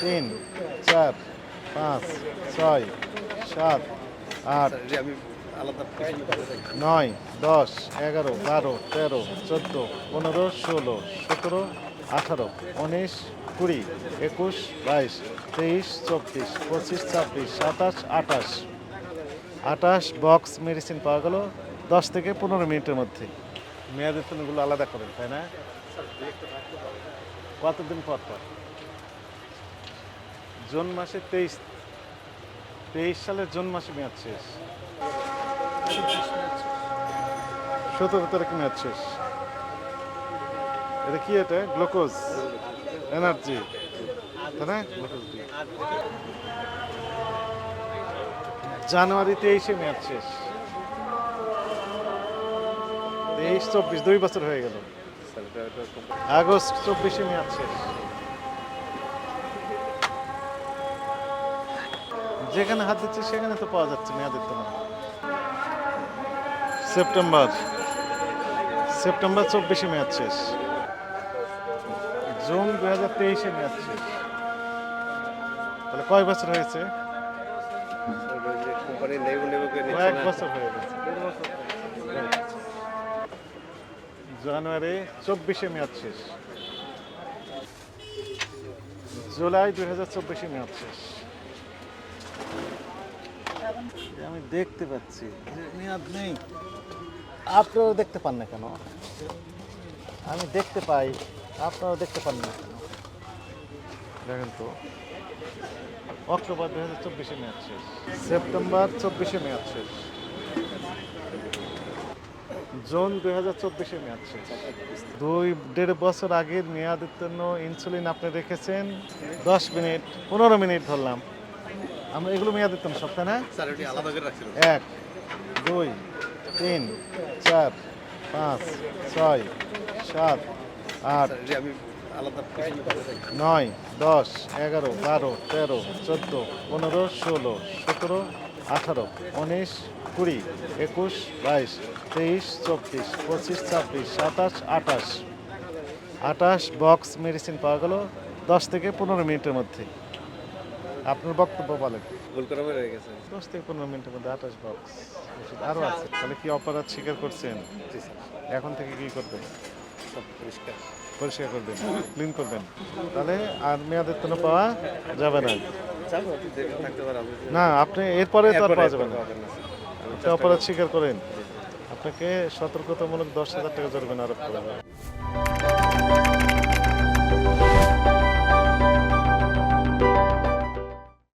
তিন চার পাঁচ ছয় সাত আট নয় দশ এগারো বারো তেরো চোদ্দ পনেরো ষোলো সতেরো আঠারো উনিশ কুড়ি একুশ বাইশ তেইশ চব্বিশ পঁচিশ ছাব্বিশ সাতাশ আঠাশ। আঠাশ বক্স মেডিসিন পাওয়া গেল দশ থেকে পনেরো মিনিটের মধ্যে। মেয়াদের আলাদা করেন তাই না? কতদিন পর পর? জুন মাসে তেইশ তেইশ সালের জুন মাসে মেয়াদ শেষ। সতেরো তারিখ মেয়াদ শেষ। এটা কি এটা? Glucose, energy. জানুয়ারি তেইশে মেয়াদ শেষ। তেইশ, চব্বিশ, দুই বছর হয়ে গেল। আগস্ট, চব্বিশে মেয়াদ শেষ। যেখানে হাত দিচ্ছে, সেখানে তো পাওয়া যাচ্ছে মেয়াদের তো সেপ্টেম্বর। সেপ্টেম্বর চব্বিশে মেয়াদ শেষ। জুন দু হাজার তেইশে মেয়াদ শেষ। তাহলে কয় বছর হয়েছে? কয়েক বছর হয়ে গেছে। জানুয়ারি চব্বিশে মেয়াদ শেষ। জুলাই দুই হাজার চব্বিশে মেয়াদ শেষ। আমি দেখতে পাচ্ছি। মেয়াদ নেই আপনারাও দেখতে পান না কেন? আমি দেখতে পাই আপনারাও দেখতে পান না কেন? দেখেন তো। অক্টোবর দুই হাজার চব্বিশে ম্যাচ শেষ। সেপ্টেম্বর চব্বিশে ম্যাচ শেষ। জুন দুই হাজার চব্বিশে ম্যাচ শেষ। দুই দেড় বছর আগের মেয়াদের জন্য ইনসুলিন আপনি রেখেছেন। দশ মিনিট পনেরো মিনিট ধরলাম। আমরা এগুলো মেয়াদ জন্য সব তাই না? এক দুই তিন চার পাঁচ ছয় সাত আট আমি নয় দশ এগারো বারো তেরো চোদ্দ পনেরো ষোলো সতেরো আঠারো উনিশ কুড়ি একুশ বাইশ তেইশ চব্বিশ পঁচিশ ছাব্বিশ সাতাশ আঠাশ। আঠাশ বক্স মেডিসিন পাওয়া গেল দশ থেকে পনেরো মিনিটের মধ্যে। আপনার বক্তব্য বলেন। ভুল করে রয়ে গেছে। দশ থেকে পনেরো মিনিটের মধ্যে আঠাশ বক্স ওষুধ। আরও আছে। তাহলে কি অপরাধ স্বীকার করছেন? জি স্যার। এখন থেকে কি করবেন? সব পরিষ্কার। পরিষ্কার করবেন। ক্লিন করবেন। তাহলে আর মেয়াদের জন্য পাওয়া যাবে না। না আপনি এরপরে তো আর পাওয়া যাবে না। আপনি অপরাধ স্বীকার করেন। আপনাকে সতর্কতামূলক দশ হাজার টাকা জরিমানা আরোপ করা হবে।